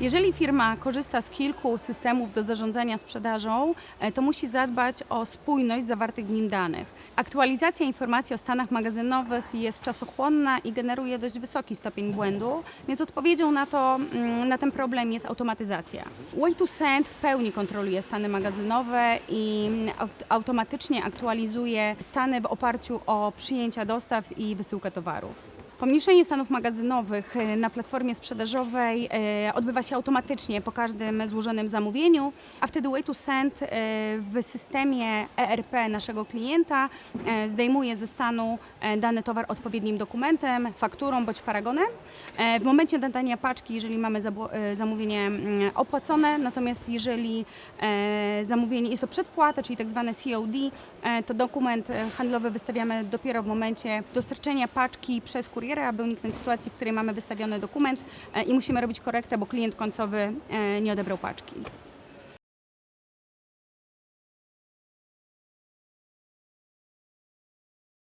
Jeżeli firma korzysta z kilku systemów do zarządzania sprzedażą, e, to musi zadbać o spójność zawartych w nim danych. Aktualizacja informacji o stanach magazynowych jest czasochłonna i generuje dość wysoki stopień błędu, więc odpowiedzią na, to, mm, na ten problem jest automatyzacja. Way to Send w pełni kontroluje stany magazynowe i mm, aut- automatycznie aktualizuje stany w oparciu o przyjęcia dostaw i wysyłkę towarów. Pomniejszenie stanów magazynowych e, na platformie sprzedażowej e, odbywa się automatycznie po każdym złożonym zamówieniu, a wtedy Way to Send e, w systemie ERP naszego klienta zdejmuje ze stanu dany towar odpowiednim dokumentem, fakturą bądź paragonem. W momencie nadania paczki, jeżeli mamy zamówienie mm, opłacone, natomiast jeżeli zamówienie jest to przedpłata, czyli tak zwane COD, to dokument handlowy wystawiamy dopiero w momencie dostarczenia paczki przez kuriera, aby uniknąć sytuacji, w której mamy wystawiony dokument e, i musimy robić korektę, bo klient końcowy e, nie odebrał paczki.